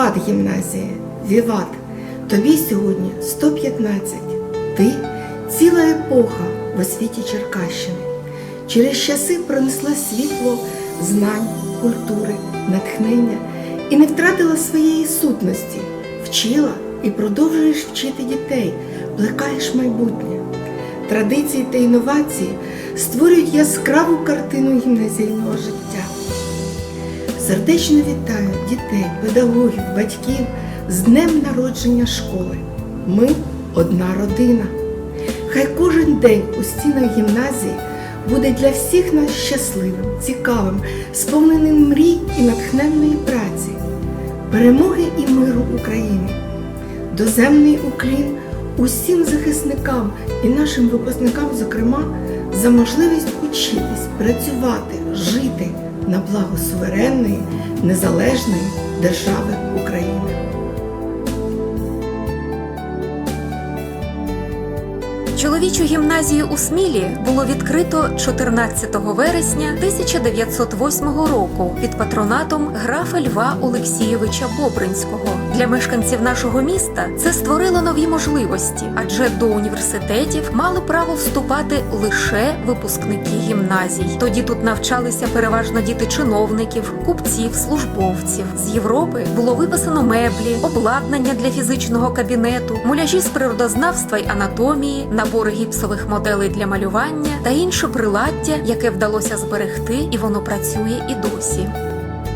Віват гімназія, Віват. Тобі сьогодні 115. Ти ціла епоха в освіті Черкащини. Через часи пронесла світло знань, культури, натхнення і не втратила своєї сутності, вчила і продовжуєш вчити дітей, плекаєш майбутнє. Традиції та інновації створюють яскраву картину гімназійного життя. Сердечно вітаю дітей, педагогів, батьків з днем народження школи. Ми одна родина. Хай кожен день у стінах гімназії буде для всіх нас щасливим, цікавим, сповненим мрій і натхненної праці, перемоги і миру Україні, доземний уклін усім захисникам і нашим випускникам, зокрема, за можливість учитись, працювати, жити на благо суверенної, незалежної держави України. Чоловічу гімназію у Смілі було відкрито 14 вересня 1908 року під патронатом графа Льва Олексійовича Бобринського. Для мешканців нашого міста це створило нові можливості, адже до університетів мали право вступати лише випускники гімназій. Тоді тут навчалися переважно діти чиновників, купців, службовців. З Європи було виписано меблі, обладнання для фізичного кабінету, муляжі з природознавства й анатомії, набори гіпсових моделей для малювання та інше приладдя, яке вдалося зберегти, і воно працює і досі.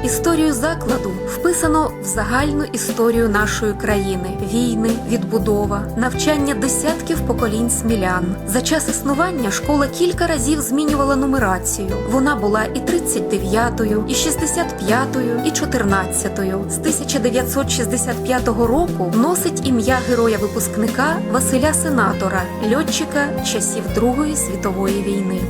Історію закладу вписано в загальну історію нашої країни: війни, відбудова, навчання десятків поколінь смілян. За час існування школа кілька разів змінювала нумерацію. Вона була і 39-ю, і 65-ю, і 14-ю. З 1965 року носить ім'я героя-випускника Василя Сенатора, льотчика часів Другої світової війни.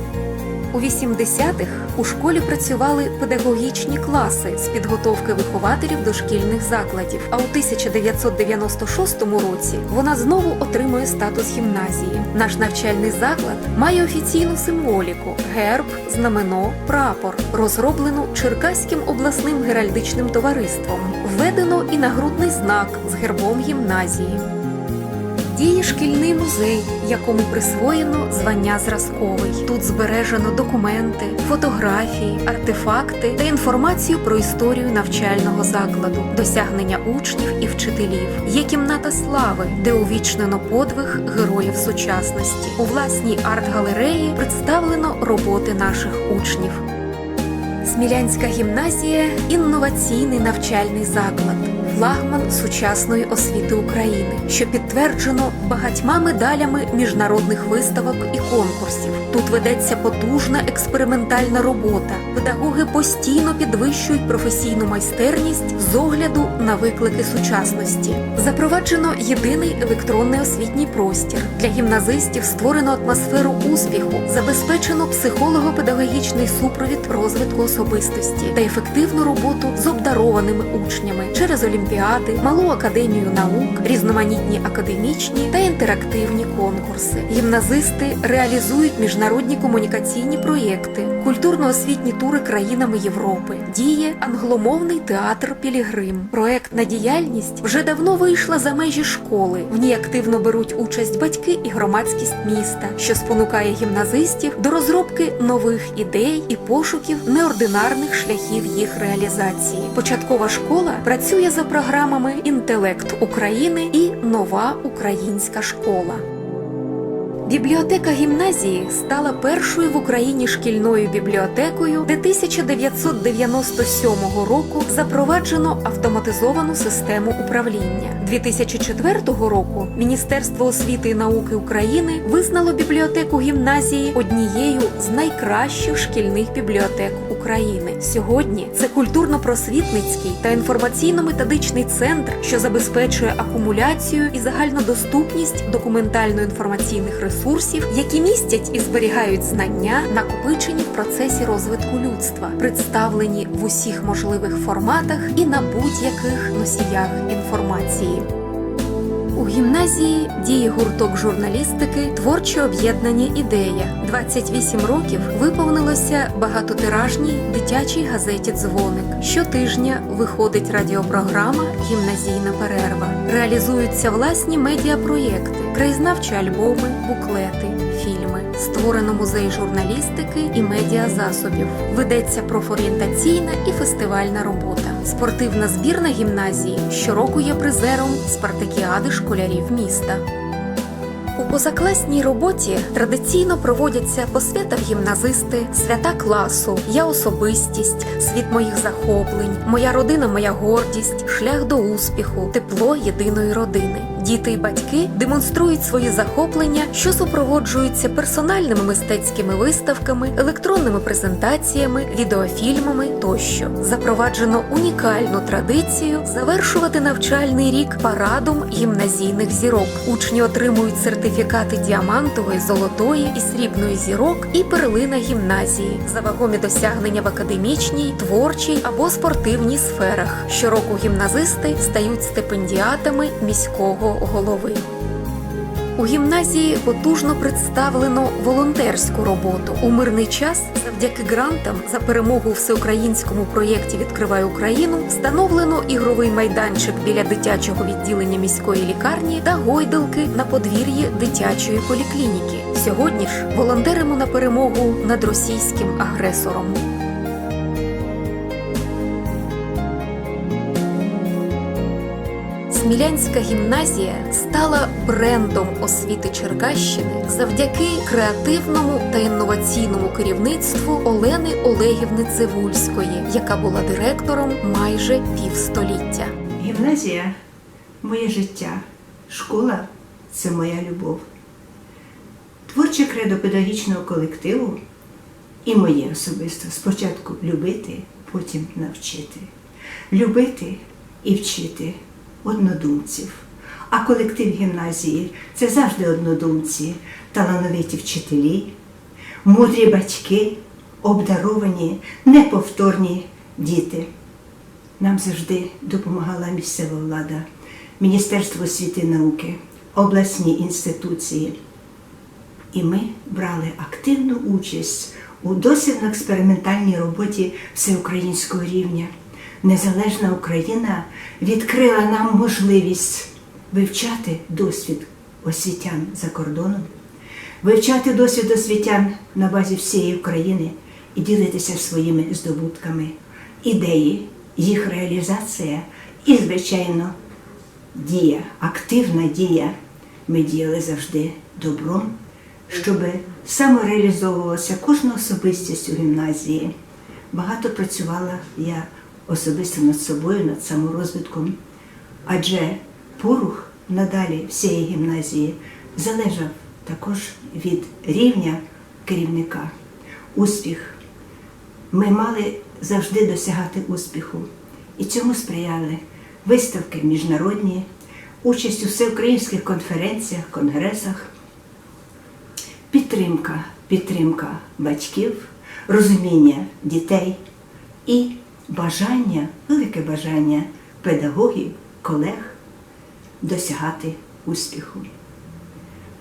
У 80-х у школі працювали педагогічні класи з підготовки вихователів дошкільних закладів. А у 1996 році вона знову отримує статус гімназії. Наш навчальний заклад має офіційну символіку: герб, знамено, прапор, розроблену Черкаським обласним геральдичним товариством. Введено і нагрудний знак з гербом гімназії. Діє шкільний музей, якому присвоєно звання зразковий. Тут збережено документи, фотографії, артефакти та інформацію про історію навчального закладу, досягнення учнів і вчителів. Є кімната слави, де увічнено подвиг героїв сучасності. У власній арт-галереї представлено роботи наших учнів. Смілянська гімназія інноваційний навчальний заклад, флагман сучасної освіти України, що підтверджено багатьма медалями міжнародних виставок і конкурсів. Тут ведеться потужна експериментальна робота. Педагоги постійно підвищують професійну майстерність з огляду на виклики сучасності. Запроваджено єдиний електронний освітній простір для гімназистів. Створено атмосферу успіху, забезпечено психолого-педагогічний супровід розвитку особистості та ефективну роботу з обдарованими учнями через олімпіади, малу академію наук, різноманітні академічні та інтерактивні конкурси. Гімназисти реалізують міжнародні комунікаційні проєкти, культурно-освітні тури країнами Європи. Діє англомовний театр Пілігрим. Проектна діяльність вже давно вийшла за межі школи. В ній активно беруть участь батьки і громадськість міста, що спонукає гімназистів до розробки нових ідей і пошуків неординарних шляхів їх реалізації. Початкова школа працює за програмами Інтелект України і Нова українська школа. Бібліотека гімназії стала першою в Україні шкільною бібліотекою, де 1997 року запроваджено автоматизовану систему управління. 2004 року Міністерство освіти і науки України визнало бібліотеку гімназії однією з найкращих шкільних бібліотек України. Сьогодні це культурно-просвітницький та інформаційно-методичний центр, що забезпечує акумуляцію і загальнодоступність документально-інформаційних ресурсів, які містять і зберігають знання, накопичені в процесі розвитку людства, представлені в усіх можливих форматах і на будь-яких носіях інформації. У гімназії діє гурток журналістики Творче об'єднання Ідея. 28 років виповнилося багатотиражній дитячій газеті Дзвоник. Щотижня виходить радіопрограма Гімназійна перерва. Реалізуються власні медіапроєкти, краєзнавчі альбоми, буклети, фільми. Створено музей журналістики і медіазасобів. Ведеться профорієнтаційна і фестивальна робота. Спортивна збірна гімназії щороку є призером спартакіади школярів міста. У позакласній роботі традиційно проводяться посвята гімназисти, свята класу, я особистість, світ моїх захоплень, моя родина, моя гордість, шлях до успіху, тепло єдиної родини. Діти і батьки демонструють свої захоплення, що супроводжуються персональними мистецькими виставками, електронними презентаціями, відеофільмами тощо. Запроваджено унікальну традицію завершувати навчальний рік парадом гімназійних зірок. Учні отримують сертифікати діамантової, золотої і срібної зірок і перлина гімназії за вагомі досягнення в академічній, творчій або спортивній сферах. Щороку гімназисти стають стипендіатами міського голови. У гімназії потужно представлено волонтерську роботу. У мирний час завдяки грантам за перемогу у всеукраїнському проєкті Відкривай Україну встановлено ігровий майданчик біля дитячого відділення міської лікарні та гойдалки на подвір'ї дитячої поліклініки. Сьогодні ж волонтеримо на перемогу над російським агресором. Смілянська гімназія стала брендом освіти Черкащини завдяки креативному та інноваційному керівництву Олени Олегівни Цивульської, яка була директором майже півстоліття. Гімназія моє життя, школа це моя любов. Творче кредо педагогічного колективу і моє особисто спочатку любити, потім навчити. Любити і вчити однодумців. А колектив гімназії це завжди однодумці, талановиті вчителі, мудрі батьки, обдаровані, неповторні діти. Нам завжди допомагала місцева влада, Міністерство освіти і науки, обласні інституції. І ми брали активну участь у дослідно-експериментальній роботі всеукраїнського рівня. Незалежна Україна відкрила нам можливість вивчати досвід освітян за кордоном, вивчати досвід освітян на базі всієї України і ділитися своїми здобутками, ідеї, їх реалізація і, звичайно, дія, активна дія. Ми діяли завжди добром, щоб самореалізовувалася кожна особистість у гімназії. Багато працювала я особисто над собою, над саморозвитком, адже порух надалі всієї гімназії залежав також від рівня керівника. Успіх ми мали завжди досягати успіху. І цьому сприяли виставки міжнародні, участь у всеукраїнських конференціях, конгресах, підтримка, підтримка батьків, розуміння дітей і бажання, велике бажання педагогів, колег досягати успіху.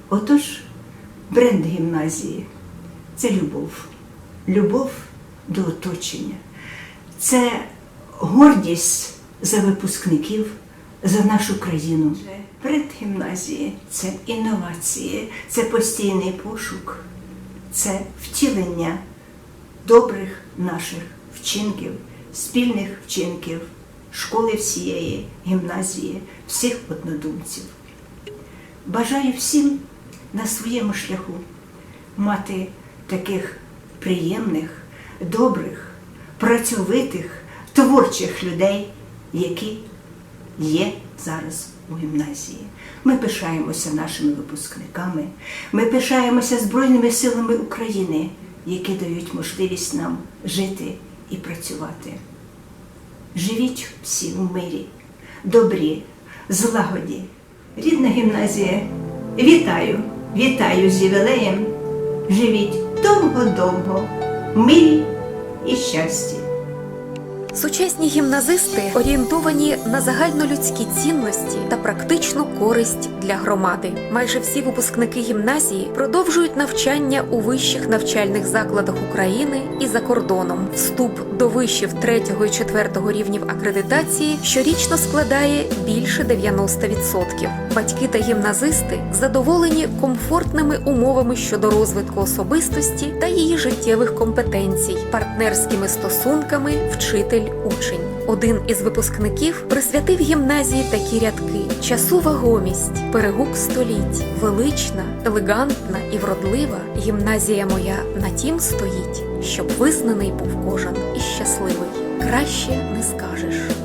Отож, бренд гімназії це любов, любов до оточення, це гордість за випускників, за нашу країну. Бренд гімназії це інновації, це постійний пошук, це втілення добрих наших вчинків, спільних вчинків школи всієї, гімназії, всіх однодумців. Бажаю всім на своєму шляху мати таких приємних, добрих, працьовитих, творчих людей, які є зараз у гімназії. Ми пишаємося нашими випускниками, ми пишаємося Збройними силами України, які дають можливість нам жити і працювати. Живіть всі в мирі, добрі, злагоді. Рідна гімназія, вітаю, вітаю з ювілеєм. Живіть довго-довго, мирі і щасті. Сучасні гімназисти орієнтовані на загальнолюдські цінності та практичну користь для громади. Майже всі випускники гімназії продовжують навчання у вищих навчальних закладах України і за кордоном. Вступ до вишів 3 і 4 рівнів акредитації щорічно складає більше 90%. Батьки та гімназисти задоволені комфортними умовами щодо розвитку особистості та її життєвих компетенцій, партнерськими стосунками вчитель-учень. Один із випускників присвятив гімназії такі рядки: часу вагомість, перегук століть, велична, елегантна і вродлива. Гімназія моя на тім стоїть, щоб визнаний був кожен і щасливий. Краще не скажеш.